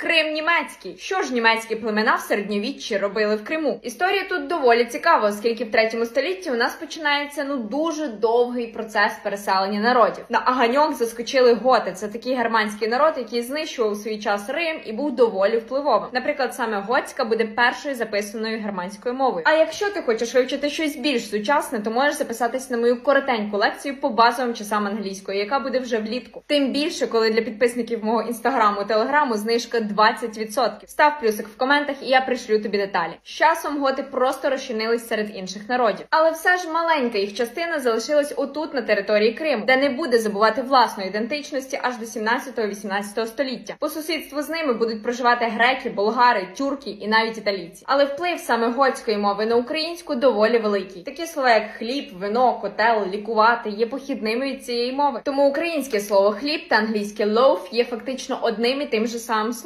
Крим німецький. Що ж німецькі племена в середньовіччі робили в Криму? Історія тут доволі цікава, оскільки в третьому столітті у нас починається ну дуже довгий процес переселення народів. На Аганьок заскочили готи. Це такий германський народ, який знищував у свій час Рим і був доволі впливовим. Наприклад, саме готська буде першою записаною германською мовою. А якщо ти хочеш вивчити щось більш сучасне, то можеш записатись на мою коротеньку лекцію по базовим часам англійської, яка буде вже влітку. Тим більше, коли для підписників мого інстаграму телеграму знижка 20%. Став плюсик в коментах, і я пришлю тобі деталі. З часом готи просто розчинились серед інших народів, але все ж маленька їх частина залишилась отут на території Криму, де не буде забувати власної ідентичності аж до 17-18 століття. По сусідству з ними будуть проживати греки, болгари, тюрки і навіть італійці. Але вплив саме готської мови на українську доволі великий. Такі слова, як хліб, вино, котел, лікувати є похідними від цієї мови. Тому українське слово хліб та англійське loaf є фактично одним і тим же самим словом.